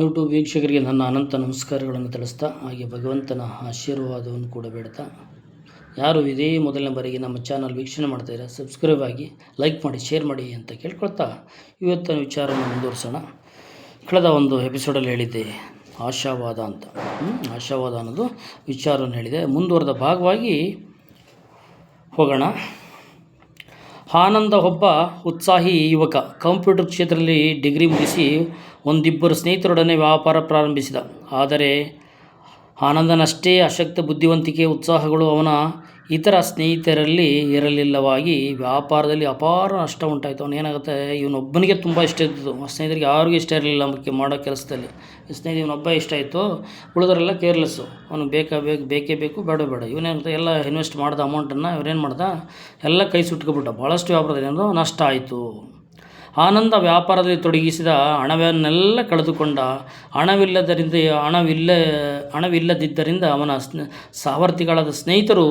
YouTube ವೀಕ್ಷಕರಿಗೆ ನನ್ನ ಅನಂತ ನಮಸ್ಕಾರಗಳನ್ನು ತಿಳಿಸ್ತಾ, ಹಾಗೆ ಭಗವಂತನ ಆಶೀರ್ವಾದವನ್ನು ಕೂಡ ಬೇಡ್ತಾ. ಯಾರು ಇದೇ ಮೊದಲನೇ ಬಾರಿಗೆ ನಮ್ಮ ಚಾನಲ್ ವೀಕ್ಷಣೆ ಮಾಡ್ತಾಯಿದ್ದಾರೆ ಸಬ್ಸ್ಕ್ರೈಬ್ ಆಗಿ ಲೈಕ್ ಮಾಡಿ ಶೇರ್ ಮಾಡಿ ಅಂತ ಕೇಳ್ಕೊಳ್ತಾ ಇವತ್ತಿನ ವಿಚಾರವನ್ನು ಮುಂದುವರಿಸೋಣ. ಕಳೆದ ಒಂದು ಎಪಿಸೋಡಲ್ಲಿ ಹೇಳಿದ್ದೆ, ಆಶಾವಾದ ಅಂತ? ಆಶಾವಾದ ಅನ್ನೋದು ವಿಚಾರವನ್ನು ಹೇಳಿದೆ. ಮುಂದುವರೆದ ಭಾಗವಾಗಿ ಹೋಗೋಣ. ಆನಂದ ಒಬ್ಬ ಉತ್ಸಾಹಿ ಯುವಕ ಕಂಪ್ಯೂಟರ್ ಕ್ಷೇತ್ರದಲ್ಲಿ ಡಿಗ್ರಿ ಮುಗಿಸಿ ಒಂದಿಬ್ಬರು ಸ್ನೇಹಿತರೊಡನೆ ವ್ಯಾಪಾರ ಪ್ರಾರಂಭಿಸಿದ. ಆದರೆ ಆನಂದನಷ್ಟೇ ಅಶಕ್ತ ಬುದ್ಧಿವಂತಿಕೆ ಉತ್ಸಾಹಗಳು ಅವನ ಇತರ ಸ್ನೇಹಿತರಲ್ಲಿ ಇರಲಿಲ್ಲವಾಗಿ ವ್ಯಾಪಾರದಲ್ಲಿ ಅಪಾರ ನಷ್ಟ ಉಂಟಾಯಿತು. ಅವನು ಏನಾಗುತ್ತೆ, ಇವನೊಬ್ಬನಿಗೆ ತುಂಬ ಇಷ್ಟ ಇದ್ದದ್ದು ಸ್ನೇಹಿತರಿಗೆ ಯಾರಿಗೂ ಇಷ್ಟ ಇರಲಿಲ್ಲ ಮುಖ್ಯ ಮಾಡೋ ಕೆಲಸದಲ್ಲಿ. ಸ್ನೇಹಿತ ಇವನೊಬ್ಬ ಇಷ್ಟ ಆಯಿತು ಉಳಿದರೆಲ್ಲ ಕೇರ್ಲೆಸ್ಸು ಅವನು ಬೇಕಾ ಬೇಕು, ಬೇಕೇ ಬೇಕು, ಬೇಡ ಬೇಡ. ಇವನೇನು ಎಲ್ಲ ಇನ್ವೆಸ್ಟ್ ಮಾಡಿದ ಅಮೌಂಟನ್ನು ಇವ್ರೇನು ಮಾಡ್ದ, ಎಲ್ಲ ಕೈ ಸುಟ್ಕೊಬಿಟ್ಟ. ಭಾಳಷ್ಟು ವ್ಯಾಪಾರದಲ್ಲಿ ಏನೋ ನಷ್ಟ ಆಯಿತು. ಆನಂದ ವ್ಯಾಪಾರದಲ್ಲಿ ತೊಡಗಿಸಿದ ಹಣವನ್ನೆಲ್ಲ ಕಳೆದುಕೊಂಡ ಹಣವಿಲ್ಲದರಿಂದ, ಹಣವಿಲ್ಲ, ಹಣವಿಲ್ಲದಿದ್ದರಿಂದ ಅವನ ಸಾವರ್ಥಿಗಳಾದ ಸ್ನೇಹಿತರು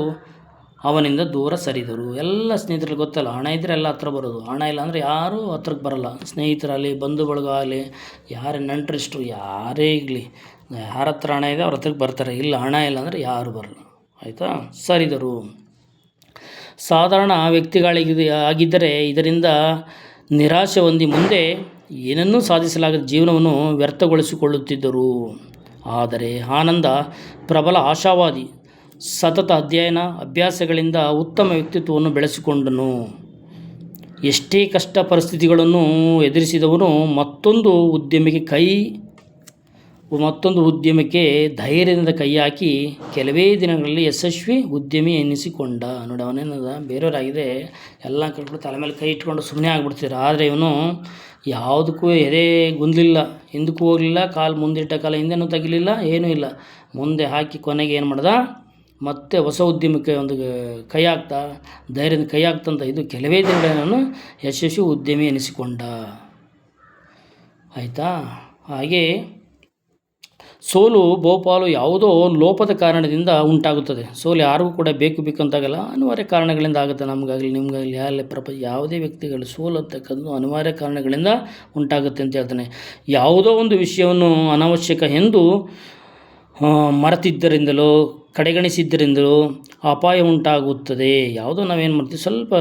ಅವನಿಂದ ದೂರ ಸರಿದರು. ಎಲ್ಲ ಸ್ನೇಹಿತರಿಗೆ ಗೊತ್ತಲ್ಲ, ಹಣ ಇದ್ದರೆ ಎಲ್ಲ ಹತ್ರ ಬರೋದು. ಹಣ ಇಲ್ಲ ಅಂದರೆ ಯಾರೂ ಹತ್ರಕ್ಕೆ ಬರಲ್ಲ. ಸ್ನೇಹಿತರಾಗಲಿ ಬಂಧು ಬಳಗ ಆಗಲಿ ಯಾರೇ ನೆಂಟರಿಷ್ಟು ಯಾರೇ ಇರಲಿ, ಯಾರ ಹತ್ರ ಹಣ ಇದೆ ಅವ್ರ ಹತ್ರಕ್ಕೆ ಬರ್ತಾರೆ. ಇಲ್ಲ, ಹಣ ಇಲ್ಲ ಅಂದರೆ ಯಾರು ಬರಲ್ಲ. ಆಯಿತಾ? ಸರಿದರು. ಸಾಧಾರಣ ವ್ಯಕ್ತಿಗಳಿಗೆ ಆಗಿದ್ದರೆ ಇದರಿಂದ ನಿರಾಶೆ ಹೊಂದಿ ಮುಂದೆ ಏನನ್ನೂ ಸಾಧಿಸಲಾಗದ ಜೀವನವನ್ನು ವ್ಯರ್ಥಗೊಳಿಸಿಕೊಳ್ಳುತ್ತಿದ್ದರು. ಆದರೆ ಆನಂದ ಪ್ರಬಲ ಆಶಾವಾದಿ, ಸತತ ಅಧ್ಯಯನ, ಅಭ್ಯಾಸಗಳಿಂದ ಉತ್ತಮ ವ್ಯಕ್ತಿತ್ವವನ್ನು ಬೆಳೆಸಿಕೊಂಡನು. ಎಷ್ಟೇ ಕಷ್ಟ ಪರಿಸ್ಥಿತಿಗಳನ್ನು ಎದುರಿಸಿದವನು ಮತ್ತೊಂದು ಉದ್ಯಮಿಗೆ ಕೈ ಮತ್ತೊಂದು ಉದ್ಯಮಕ್ಕೆ ಧೈರ್ಯದಿಂದ ಕೈ ಹಾಕಿ ಕೆಲವೇ ದಿನಗಳಲ್ಲಿ ಯಶಸ್ವಿ ಉದ್ಯಮಿ ಎನಿಸಿಕೊಂಡ. ನೋಡಿ ಅವನೇನದ ಬೇರೆಯವರಾಗಿದೆ ಎಲ್ಲ ಕಟ್ಬಿಟ್ಟು ತಲೆ ಮೇಲೆ ಕೈ ಇಟ್ಕೊಂಡು ಸುಮ್ಮನೆ ಆಗಿಬಿಡ್ತೀರ ಆದರೆ ಇವನು ಯಾವುದಕ್ಕೂ ಎದೆ ಗುಂದಲಿಲ್ಲ. ಹಿಂದಕ್ಕೂ ಹೋಗಲಿಲ್ಲ, ಕಾಲು ಮುಂದಿಟ್ಟ ಕಾಲ ಹಿಂದೆನೂ ತೆಗಿಲಿಲ್ಲ, ಏನೂ ಇಲ್ಲ. ಮುಂದೆ ಹಾಕಿ ಕೊನೆಗೆ ಏನು ಮಾಡ್ದ? ಮತ್ತೆ ಹೊಸ ಉದ್ಯಮಕ್ಕೆ ಒಂದು ಕೈ ಹಾಕ್ತಾ ಧೈರ್ಯದಿಂದ ಕೈ ಹಾಕ್ತಂತ ಇದು ಕೆಲವೇ ದಿನಗಳ ನಾನು ಯಶಸ್ವಿ ಉದ್ಯಮಿ ಎನಿಸಿಕೊಂಡ. ಆಯಿತಾ? ಹಾಗೆ ಸೋಲು, ಬಹುಪಾಲು ಯಾವುದೋ ಲೋಪದ ಕಾರಣದಿಂದ ಉಂಟಾಗುತ್ತದೆ. ಸೋಲು ಯಾರಿಗೂ ಕೂಡ ಬೇಕು ಬೇಕು ಅಂತಾಗಲ್ಲ. ಅನಿವಾರ್ಯ ಕಾರಣಗಳಿಂದ ಆಗುತ್ತೆ ನಮಗಾಗಲಿ, ನಿಮಗಾಗಲಿ ಯಾರೇ ಪ್ರಪ, ಯಾವುದೇ ವ್ಯಕ್ತಿಗಳು ಸೋಲು ಅಂತಕ್ಕಂಥದ್ದು ಅನಿವಾರ್ಯ ಕಾರಣಗಳಿಂದ ಉಂಟಾಗುತ್ತೆ ಅಂತ ಹೇಳ್ತಾನೆ. ಯಾವುದೋ ಒಂದು ವಿಷಯವನ್ನು ಅನಾವಶ್ಯಕ ಎಂದು ಮರೆತಿದ್ದರಿಂದಲೋ, ಕಡೆಗಣಿಸಿದ್ದರಿಂದಲೋ ಅಪಾಯ ಉಂಟಾಗುತ್ತದೆ. ಯಾವುದೋ ನಾವೇನು ಮಾಡ್ತೀವಿ, ಸ್ವಲ್ಪ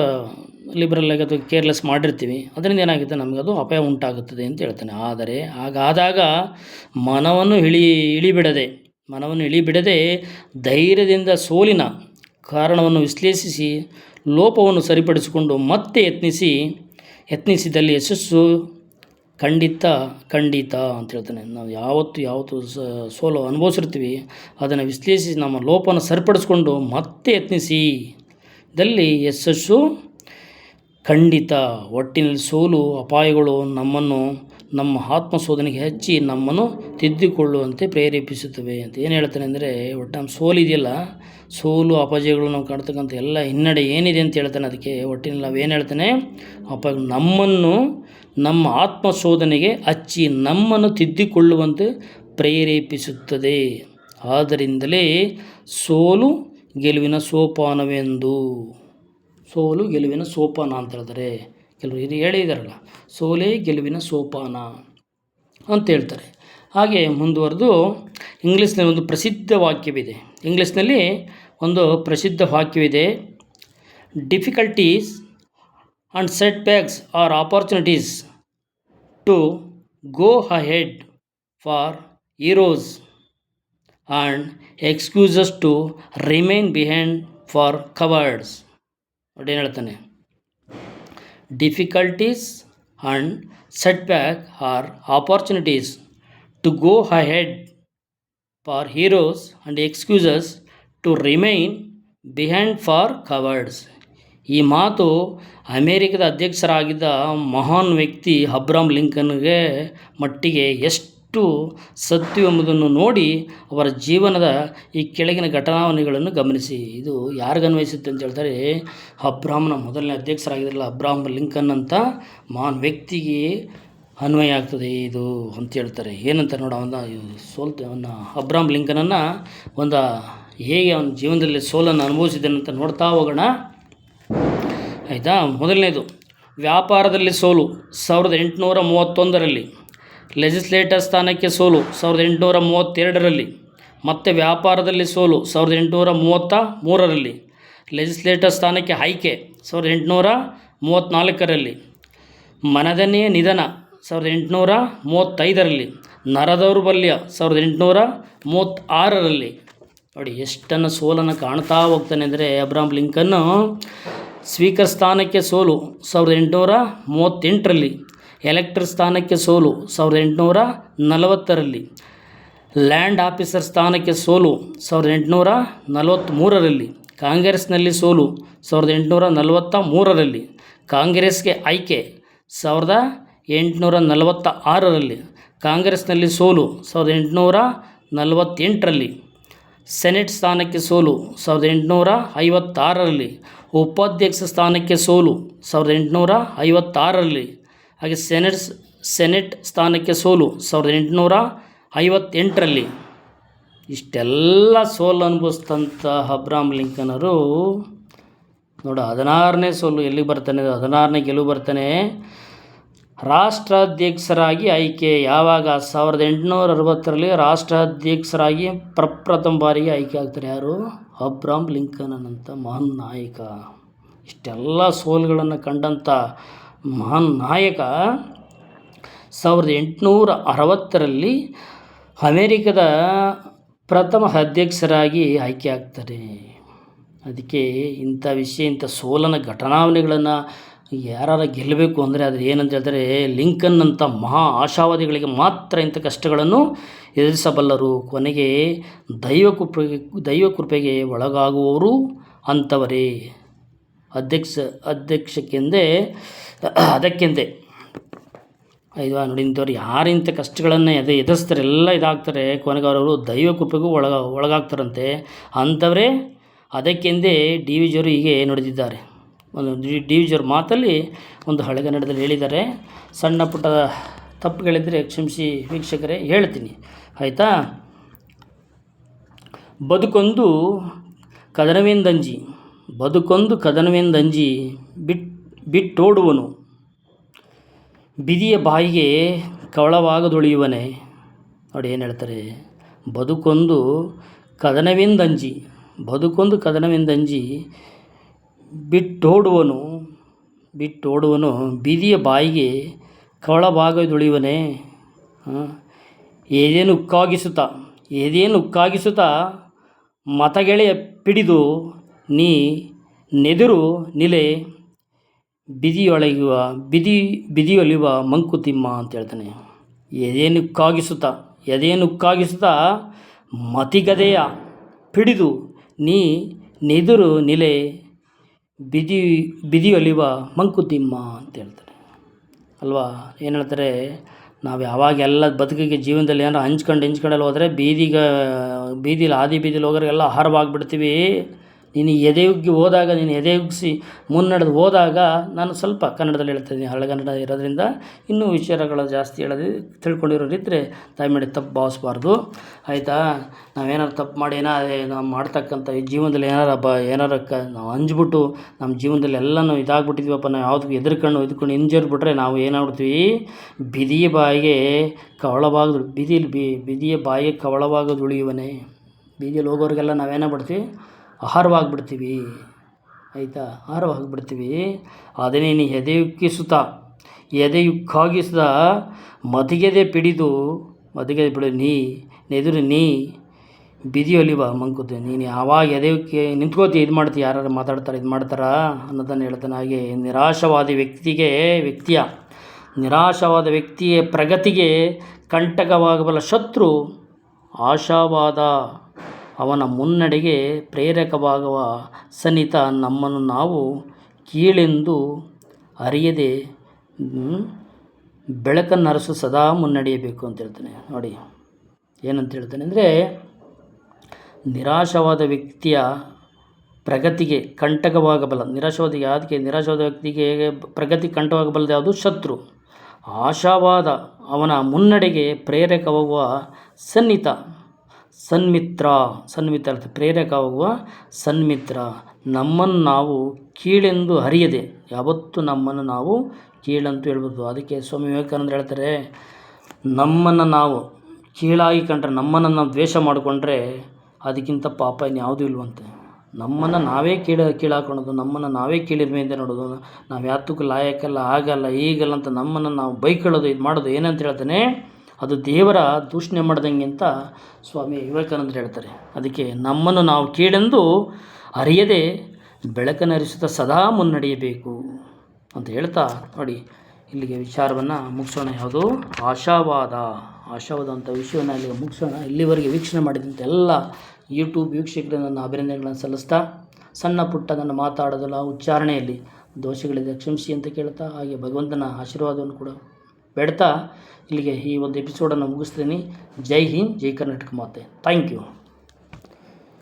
ಲಿಬ್ರಲ್ ಆಗಿ ಅಥವಾ ಕೇರ್ಲೆಸ್ ಮಾಡಿರ್ತೀವಿ, ಅದರಿಂದ ಏನಾಗುತ್ತೆ? ಅದು ಅಪಾಯ ಉಂಟಾಗುತ್ತದೆ ಅಂತ ಹೇಳ್ತಾನೆ. ಆದರೆ ಹಾಗಾದಾಗ ಮನವನ್ನು ಇಳಿ, ಇಳಿಬಿಡದೆ, ಮನವನ್ನು ಇಳಿಬಿಡದೆ ಧೈರ್ಯದಿಂದ ಸೋಲಿನ ಕಾರಣವನ್ನು ವಿಶ್ಲೇಷಿಸಿ, ಲೋಪವನ್ನು ಸರಿಪಡಿಸಿಕೊಂಡು ಮತ್ತೆ ಯತ್ನಿಸಿ, ಯತ್ನಿಸಿದಲ್ಲಿ ಯಶಸ್ಸು ಖಂಡಿತ ಖಂಡಿತ ಅಂತ ಹೇಳ್ತಾನೆ. ನಾವು ಯಾವತ್ತು ಯಾವತ್ತು ಸೋಲು ಅನುಭವಿಸಿರ್ತೀವಿ, ಅದನ್ನು ವಿಶ್ಲೇಷಿಸಿ ನಮ್ಮ ಲೋಪವನ್ನು ಸರಿಪಡಿಸ್ಕೊಂಡು ಮತ್ತೆ ಯತ್ನಿಸಿ, ದಲ್ಲಿ ಯಶಸ್ಸು ಖಂಡಿತ ಒಟ್ಟಿನಲ್ಲಿ ಸೋಲು ಅಪಾಯಗಳು ನಮ್ಮನ್ನು, ನಮ್ಮ ಆತ್ಮಶೋಧನೆಗೆ ಹಚ್ಚಿ ನಮ್ಮನ್ನು ತಿದ್ದಿಕೊಳ್ಳುವಂತೆ ಪ್ರೇರೇಪಿಸುತ್ತವೆ ಅಂತ ಏನು ಹೇಳ್ತಾನೆ ಅಂದರೆ ಒಟ್ಟು ನಮ್ಮ ಸೋಲಿದೆಯಲ್ಲ ಸೋಲು ಅಪಜಯಗಳು ನಾವು ಕಾಣ್ತಕ್ಕಂಥ ಎಲ್ಲ ಹಿನ್ನಡೆ ಏನಿದೆ ಅಂತ ಹೇಳ್ತಾನೆ ಅದಕ್ಕೆ ಒಟ್ಟಿನಲ್ಲಿ ಏನು ಹೇಳ್ತಾನೆ, ಅಪ ನಮ್ಮನ್ನು, ನಮ್ಮ ಆತ್ಮಶೋಧನೆಗೆ ಹಚ್ಚಿ ನಮ್ಮನ್ನು ತಿದ್ದಿಕೊಳ್ಳುವಂತೆ ಪ್ರೇರೇಪಿಸುತ್ತದೆ. ಆದ್ದರಿಂದಲೇ ಸೋಲು ಗೆಲುವಿನ ಸೋಪಾನವೆಂದು. ಸೋಲು ಗೆಲುವಿನ ಸೋಪಾನ ಅಂತ ಹೇಳ್ತಾರೆ ಕೆಲವರು ಇದು ಹೇಳಿದಾರಲ್ಲ ಸೋಲೇ ಗೆಲುವಿನ ಸೋಪಾನ ಅಂತ ಹೇಳ್ತಾರೆ. ಹಾಗೆ ಮುಂದುವರೆದು ಇಂಗ್ಲೀಷ್ನಲ್ಲಿ ಒಂದು ಪ್ರಸಿದ್ಧ ವಾಕ್ಯವಿದೆ. ಇಂಗ್ಲೀಷ್ನಲ್ಲಿ ಒಂದು ಪ್ರಸಿದ್ಧ ವಾಕ್ಯವಿದೆ difficulties and setbacks are opportunities to go ahead for heroes and excuses to remain behind for cowards ನೋಡಿ ಹೇಳ್ತಾನೆ? Difficulties and setback are opportunities to go head for heroes and excuses to remain behind for cowards ಈ ಮಾತು ಅಮೇರಿಕದ ಅಧ್ಯಕ್ಷರಾಗಿದ್ದ ಮಹಾನ್ ವ್ಯಕ್ತಿ ಅಬ್ರಾಮ್ ಲಿಂಕನ್ಗೆ ಮಟ್ಟಿಗೆ ಎಷ್ಟು ಸತ್ಯ ಎಂಬುದನ್ನು ನೋಡಿ ಅವರ ಜೀವನದ ಈ ಕೆಳಗಿನ ಘಟನಾವಣೆಗಳನ್ನು ಗಮನಿಸಿ. ಇದು ಯಾರಿಗೆ ಅನ್ವಯಿಸುತ್ತೆ ಅಂತ ಹೇಳ್ತಾರೆ ಅಬ್ರಾಮ್ನ ಮೊದಲನೇ ಅಧ್ಯಕ್ಷರಾಗಿದ್ರಲ್ಲ ಅಬ್ರಾಹ್ಮ ಲಿಂಕನ್ ಅಂತ ಮಾನ್ ವ್ಯಕ್ತಿಗೆ ಅನ್ವಯ ಆಗ್ತದೆ ಇದು ಅಂತ ಹೇಳ್ತಾರೆ. ಏನಂತ ನೋಡ ಅವನ ಸೋಲ್ತ ಅವನ ಅಬ್ರಾಮ್ ಲಿಂಕನನ್ನು ಒಂದು ಹೇಗೆ ಅವನ ಜೀವನದಲ್ಲಿ ಸೋಲನ್ನು ಅನುಭವಿಸಿದ್ದಾನೆ ಅಂತ ನೋಡ್ತಾ ಹೋಗೋಣ. ಆಯಿತಾ? ಮೊದಲನೇದು, ವ್ಯಾಪಾರದಲ್ಲಿ ಸೋಲು, ಸಾವಿರದ ಎಂಟುನೂರ ಮೂವತ್ತೊಂದರಲ್ಲಿ. ಲೆಜಿಸ್ಲೇಟರ್ ಸ್ಥಾನಕ್ಕೆ ಸೋಲು ಸಾವಿರದ ಎಂಟುನೂರ ಮೂವತ್ತೆರಡರಲ್ಲಿ, ಮತ್ತು ವ್ಯಾಪಾರದಲ್ಲಿ ಸೋಲು ಸಾವಿರದ ಎಂಟುನೂರ ಮೂವತ್ತ ಮೂರರಲ್ಲಿ, ಲೆಜಿಸ್ಲೇಟರ್ ಸ್ಥಾನಕ್ಕೆ ಆಯ್ಕೆ ಸಾವಿರದ ಎಂಟುನೂರ ಮೂವತ್ತ್ನಾಲ್ಕರಲ್ಲಿ, ಮನದನೆಯ ನಿಧನ ಸಾವಿರದ ಎಂಟುನೂರ ಮೂವತ್ತೈದರಲ್ಲಿ, ನರದೌರ್ಬಲ್ಯ ಸಾವಿರದ ಎಂಟುನೂರ ಮೂವತ್ತಾರರಲ್ಲಿ. ನೋಡಿ, ಎಷ್ಟನ್ನು ಸೋಲನ್ನು ಕಾಣ್ತಾ ಹೋಗ್ತಾನೆ ಅಂದರೆ ಅಬ್ರಾಮ್ ಲಿಂಕನ್ನು. ಸ್ಪೀಕರ್ ಸ್ಥಾನಕ್ಕೆ ಸೋಲು ಸಾವಿರದ ಎಂಟುನೂರ ಮೂವತ್ತೆಂಟರಲ್ಲಿ ಎಲೆಕ್ಟರ್ ಸ್ಥಾನಕ್ಕೆ ಸೋಲು ಸಾವಿರದ ಎಂಟುನೂರ ನಲವತ್ತರಲ್ಲಿ. ಲ್ಯಾಂಡ್ ಆಫೀಸರ್ ಸ್ಥಾನಕ್ಕೆ ಸೋಲು ಸಾವಿರದ ಎಂಟುನೂರ ನಲವತ್ತ್ಮೂರರಲ್ಲಿ ಕಾಂಗ್ರೆಸ್ನಲ್ಲಿ ಸೋಲು ಸಾವಿರದ ಎಂಟುನೂರ ನಲವತ್ತ ಮೂರರಲ್ಲಿ ಕಾಂಗ್ರೆಸ್ಗೆ ಆಯ್ಕೆ ಸಾವಿರದ ಎಂಟುನೂರ ನಲವತ್ತ ಆರರಲ್ಲಿ ಕಾಂಗ್ರೆಸ್ನಲ್ಲಿ ಸೋಲು ಸಾವಿರದ ಎಂಟುನೂರ ನಲವತ್ತೆಂಟರಲ್ಲಿ. ಸೆನೆಟ್ ಸ್ಥಾನಕ್ಕೆ ಸೋಲು ಸಾವಿರದ ಎಂಟುನೂರ ಐವತ್ತಾರರಲ್ಲಿ. ಉಪಾಧ್ಯಕ್ಷ ಸ್ಥಾನಕ್ಕೆ ಸೋಲು ಸಾವಿರದ ಎಂಟುನೂರ ಐವತ್ತಾರರಲ್ಲಿ. ಹಾಗೆ ಸೆನೆಟ್ ಸೆನೆಟ್ ಸ್ಥಾನಕ್ಕೆ ಸೋಲು ಸಾವಿರದ ಎಂಟುನೂರ ಐವತ್ತೆಂಟರಲ್ಲಿ. ಇಷ್ಟೆಲ್ಲ ಸೋಲು ಅನುಭವಿಸ್ತಂಥ ಅಬ್ರಾಮ್ ಲಿಂಕನರು, ನೋಡು ಹದಿನಾರನೇ ಸೋಲು ಎಲ್ಲಿಗೆ ಬರ್ತಾನೆ, ಹದಿನಾರನೇ ಗೆಲುವು ಬರ್ತಾನೆ. ರಾಷ್ಟ್ರಾಧ್ಯಕ್ಷರಾಗಿ ಆಯ್ಕೆ, ಯಾವಾಗ? ಸಾವಿರದ ಎಂಟುನೂರ ಅರವತ್ತರಲ್ಲಿ ರಾಷ್ಟ್ರಾಧ್ಯಕ್ಷರಾಗಿ ಪ್ರಪ್ರಥಮ ಬಾರಿಗೆ ಆಯ್ಕೆ ಆಗ್ತಾರೆ ಯಾರು? ಅಬ್ರಾಮ್ ಲಿಂಕನ್ ಅನ್ನಂಥ ಮಹಾನ್ ನಾಯಕ. ಇಷ್ಟೆಲ್ಲ ಸೋಲುಗಳನ್ನು ಕಂಡಂಥ ಮಹಾನ್ ನಾಯಕ ಸಾವಿರದ ಎಂಟುನೂರ ಅರವತ್ತರಲ್ಲಿ ಅಮೇರಿಕದ ಪ್ರಥಮ ಅಧ್ಯಕ್ಷರಾಗಿ ಆಯ್ಕೆ ಆಗ್ತಾರೆ ಅದಕ್ಕೆ ಇಂಥ ವಿಷಯ, ಇಂಥ ಸೋಲನ ಘಟನಾವಣೆಗಳನ್ನು ಯಾರು ಗೆಲ್ಲಬೇಕು ಅಂದರೆ ಅದು ಏನಂತ ಹೇಳಿದ್ರೆ ಲಿಂಕನ್ ಅಂತ ಮಹಾ ಆಶಾವಾದಿಗಳಿಗೆ ಮಾತ್ರ ಇಂಥ ಕಷ್ಟಗಳನ್ನು ಎದುರಿಸಬಲ್ಲರು ಕೊನೆಗೆ ದೈವ ಕೃಪೆ ದೈವ ಕೃಪೆಗೆ ಒಳಗಾಗುವವರು ಅಂಥವರೇ. ಅಧ್ಯಕ್ಷ, ಅಧ್ಯಕ್ಷಕ್ಕೆಂದೇ, ಅದಕ್ಕೆಂದೇ. ಇದು ನೋಡಿ ಇಂಥವ್ರು ಯಾರು ಇಂಥ ಕಷ್ಟಗಳನ್ನು ಎದೆ ಎದುರಿಸ್ತಾರೆ, ಎಲ್ಲ ಇದಾಗ್ತಾರೆ. ಕೊನೆಗೆ ಅವರವರು ದೈವ ಕೃಪೆಗೂ ಒಳಗ, ಒಳಗಾಗ್ತಾರಂತೆ. ಅಂಥವರೇ, ಅದಕ್ಕೆಂದೇ ಡಿ ವಿ ಜಿಯವರು ಹೀಗೆ ನುಡಿದಿದ್ದಾರೆ. ಒಂದು ಡಿ ಡಿ ವಿ ಜಿಯವ್ರ ಮಾತಲ್ಲಿ ಒಂದು ಹಳೆಗನ್ನಡದಲ್ಲಿ ಹೇಳಿದ್ದಾರೆ. ಸಣ್ಣ ಪುಟ್ಟ ತಪ್ಪುಗಳಿದ್ದರೆ ಕ್ಷಮಿಸಿ ವೀಕ್ಷಕರೇ, ಹೇಳ್ತೀನಿ. ಆಯಿತಾ? ಬದುಕೊಂದು ಕದನವೆಂದಂಜಿ ಬದುಕೊಂದು ಕದನವೆಂದಂಜಿ ಬಿಟ್, ಬಿಟ್ಟೋಡುವನು. ಬಿದಿಯ ಬಾಯಿಗೆ ಕವಳವಾಗದೊಳಿಯುವನೆ. ನೋಡಿ ಏನು ಹೇಳ್ತಾರೆ? ಬದುಕೊಂದು ಕದನವೆಂದಂಜಿ ಬದುಕೊಂದು ಕದನವೆಂದಂಜಿ ಬಿಟ್ಟೋಡುವನು. ಬಿಟ್ಟೋಡುವನು ಬೀದಿಯ ಬಾಯಿಗೆ ಕವಳವಾಗದೊಳಿಯುವನೇ. ಏದೇನು ಉಕ್ಕಾಗಿಸುತ್ತಾ ಏದೇನು ಉಕ್ಕಾಗಿಸುತ್ತಾ ಮತಗೆಳೆಯ ಪಿಡಿದು ನೀ ನೆದುರು ನಿಲೆ ಬಿದಿಯೊಳಗುವ, ಬಿದಿ ಬಿದಿಯೊಲಿಯುವ ಮಂಕುತಿಮ್ಮ ಅಂತ ಹೇಳ್ತಾನೆ ಎದೇನು ಕಾಗಿಸುತ್ತಾ ಮತಿಗದೆಯ ಪಿಡಿದು ನೀ ನೆದುರು ನಿಲೆ ಬಿದಿ ಬಿದಿಯೊಲಿಯುವ ಮಂಕುತಿಮ್ಮ ಅಂತ ಹೇಳ್ತಾರೆ ಅಲ್ವಾ? ಏನು ಹೇಳ್ತಾರೆ? ನಾವು ಯಾವಾಗೆಲ್ಲ ಬದುಕಿಗೆ ಜೀವನದಲ್ಲಿ ಏನಾರು ಹಂಚ್ಕೊಂಡು ಹಿಂಚ್ಕೊಂಡೆಲ್ಲ ಹೋದರೆ ಬೀದಿಗೆ, ಬೀದಿಲಿ ಹಾದಿ ಬೀದಿಲಿ ಹೋಗೋರಿಗೆಲ್ಲ ಆಹಾರವಾಗ್ಬಿಡ್ತೀವಿ. ನೀನು ಎದೆ ಉಗ್ಗಿ ಹೋದಾಗ, ನೀನು ಎದೆ ಉಗ್ಗಿಸಿ ಮುನ್ನಡೆದು ಹೋದಾಗ ನಾನು ಸ್ವಲ್ಪ ಕನ್ನಡದಲ್ಲಿ ಹೇಳ್ತಾಯಿದ್ದೀನಿ ಹಳೆಗನ್ನಡ ಇರೋದ್ರಿಂದ ಇನ್ನೂ ವಿಚಾರಗಳು ಜಾಸ್ತಿ ಹೇಳೋದು ತಿಳ್ಕೊಂಡಿರೋರಿದ್ದರೆ ದಯಮಾಡಿ ತಪ್ಪು ಭಾವಿಸ್ಬಾರ್ದು. ಆಯಿತಾ? ನಾವೇನಾರು ತಪ್ಪು ಮಾಡಿ ನಾವು ಮಾಡ್ತಕ್ಕಂಥ ಈ ಜೀವನದಲ್ಲಿ ಏನಾರ ಬ, ಏನಾರ ಕ, ನಾವು ಅಂಜ್ಬಿಟ್ಟು ನಮ್ಮ ಜೀವನದಲ್ಲಿ ಎಲ್ಲನೂ ಇದಾಗ್ಬಿಟ್ಟಿದ್ವಪ್ಪ ನಾವು ಯಾವುದಕ್ಕೂ ಹೆದರ್ಕೊಂಡು ಇದ್ಕೊಂಡು ಹಿಂಜರಿದ್ಬಿಟ್ರೆ ನಾವು ಏನಾಗ್ಬಿಡ್ತೀವಿ? ಬಿದಿಯ ಬಾಯಿಗೆ ಕವಳವಾಗದು ಬಿದಿಲಿ ಬಿ, ಬಿದಿಯ ಬಾಯಿಗೆ ಕವಳವಾಗದು ಉಳಿಯುವನೇ. ಬೀದಿಯಲ್ಲಿ ಹೋಗೋರಿಗೆಲ್ಲ ನಾವೇನೇ ಬಿಡ್ತೀವಿ ಆಹಾರವಾಗ್ಬಿಡ್ತೀವಿ. ಆಯಿತಾ? ಆಹಾರವಾಗಿಬಿಡ್ತೀವಿ. ಅದೇ ನೀನು ಎದೆಯುಕ್ಕಿಸುತ್ತಾ? ಎದೆಯುಕ್ಕಾಗಿಸಿದ ಮದಿಗೆದೆ ಪಿಡಿದು ಮದಿಗೆದೆ ಬಿಡು, ನೀ ನೆದುರು, ನೀ ಬಿದಿಯೊಲಿವ ಮಂಕುತ್ತೆ ನೀನು ಯಾವಾಗ ಎದೆಯುಕ್ಕೆ ನಿಂತ್ಕೋತಿ, ಇದು ಮಾಡ್ತೀಯ ಯಾರು ಮಾತಾಡ್ತಾರೆ, ಇದು ಮಾಡ್ತಾರಾ? ಅನ್ನೋದನ್ನು ಹೇಳ್ತಾನೆ ಹಾಗೆ ನಿರಾಶವಾದಿ ವ್ಯಕ್ತಿಗೆ ವ್ಯಕ್ತಿಯ, ನಿರಾಶವಾದ ವ್ಯಕ್ತಿಯ ಪ್ರಗತಿಗೆ ಕಂಟಕವಾಗಬಲ್ಲ ಶತ್ರು ಆಶಾವಾದ. ಅವನ ಮುನ್ನಡೆಗೆ ಪ್ರೇರಕವಾಗುವ ಸನಿತ ನಮ್ಮನ್ನು ನಾವು ಕೀಳೆಂದು ಅರಿಯದೆ ಬೆಳಕನ್ನು ಹರಸು ಸದಾ ಮುನ್ನಡೆಯಬೇಕು ಅಂತ ಹೇಳ್ತಾನೆ ನೋಡಿ ಏನಂತ ಹೇಳ್ತಾನೆ ಅಂದರೆ, ನಿರಾಶವಾದ ವ್ಯಕ್ತಿಯ ಪ್ರಗತಿಗೆ ಕಂಟಕವಾಗಬಲ್ಲ, ನಿರಾಶವಾದ ಅದಕ್ಕೆ ನಿರಾಶವಾದ ವ್ಯಕ್ತಿಗೆ ಪ್ರಗತಿ ಕಂಟವಾಗಬಲ್ಲದು ಯಾವುದು? ಶತ್ರು. ಆಶಾವಾದ ಅವನ ಮುನ್ನಡೆಗೆ ಪ್ರೇರಕವಾಗುವ ಸನ್ನಿಹಿತ ಸನ್ಮಿತ್ರ. ಸನ್ಮಿತ್ರ ಅರ್ಥ ಪ್ರೇರಕವಾಗುವ ಸನ್ಮಿತ್ರ. ನಮ್ಮನ್ನು ನಾವು ಕೀಳೆಂದು ಅರಿಯದೆ. ಯಾವತ್ತೂ ನಮ್ಮನ್ನು ನಾವು ಕೀಳಂತೂ ಹೇಳ್ಬೋದು. ಅದಕ್ಕೆ ಸ್ವಾಮಿ ವಿವೇಕಾನಂದ ಹೇಳ್ತಾರೆ, ನಮ್ಮನ್ನು ನಾವು ಕೀಳಾಗಿ ಕಂಡ್ರೆ, ನಮ್ಮನ್ನು ನಾವು ದ್ವೇಷ ಮಾಡಿಕೊಂಡ್ರೆ ಅದಕ್ಕಿಂತ ಪಾಪ ಇನ್ಯಾವುದೂ ಇಲ್ವಂತೆ ನಮ್ಮನ್ನು ನಾವೇ ಕೀಳು, ಕೀಳಾಕೊಳ್ಳೋದು, ನಮ್ಮನ್ನು ನಾವೇ ಕೀಳಿಮೆಯಿಂದ ನೋಡೋದು. ನಾವು ಯಾತಕ್ಕೂ ಲಾಯಕ್ಕಲ್ಲ ಆಗಲ್ಲ ಈಗಲ್ಲ ಅಂತ ನಮ್ಮನ್ನು ನಾವು ಬೈಕೊಳ್ಳೋದು ಇದು ಮಾಡೋದು ಏನಂತ ಹೇಳ್ತಾನೆ ಅದು ದೇವರ ದೂಷಣೆ ಮಾಡ್ದಂಗೆ ಅಂತ ಸ್ವಾಮಿ ವಿವೇಕಾನಂದರು ಹೇಳ್ತಾರೆ. ಅದಕ್ಕೆ ನಮ್ಮನ್ನು ನಾವು ಕೇಳೆಂದು ಅರಿಯದೆ ಬೆಳಕನ್ನು ಸದಾ ಮುನ್ನಡೆಯಬೇಕು ಅಂತ ಹೇಳ್ತಾ ನೋಡಿ, ಇಲ್ಲಿಗೆ ವಿಚಾರವನ್ನು ಮುಗಿಸೋಣ. ಯಾವುದು? ಆಶಾವಾದ. ಆಶಾವಾದ ಅಂತ ವಿಷಯವನ್ನು ಅಲ್ಲಿಗೆ ಮುಗಿಸೋಣ. ಇಲ್ಲಿವರೆಗೆ ವೀಕ್ಷಣೆ ಮಾಡಿದಂಥ ಎಲ್ಲ ಯೂಟ್ಯೂಬ್ ವೀಕ್ಷಕರ ನನ್ನ ಅಭಿನಂದನೆಗಳನ್ನು ಸಲ್ಲಿಸ್ತಾ, ಸಣ್ಣ ಪುಟ್ಟ ನನ್ನ ಮಾತಾಡೋದಲ್ಲ ಉಚ್ಚಾರಣೆಯಲ್ಲಿ ದೋಷಗಳಿದೆ, ಕ್ಷಮಿಸಿ ಅಂತ ಕೇಳ್ತಾ, ಹಾಗೆ ಭಗವಂತನ ಆಶೀರ್ವಾದವನ್ನು ಕೂಡ ಬೇಡ್ತಾ ಇಲ್ಲಿಗೆ ಈ ಒಂದು ಎಪಿಸೋಡನ್ನು ಮುಗಿಸ್ತೀನಿ. ಜೈ ಹಿಂದ್ ಜೈ ಕರ್ನಾಟಕ ಮಾತೆ. Thank you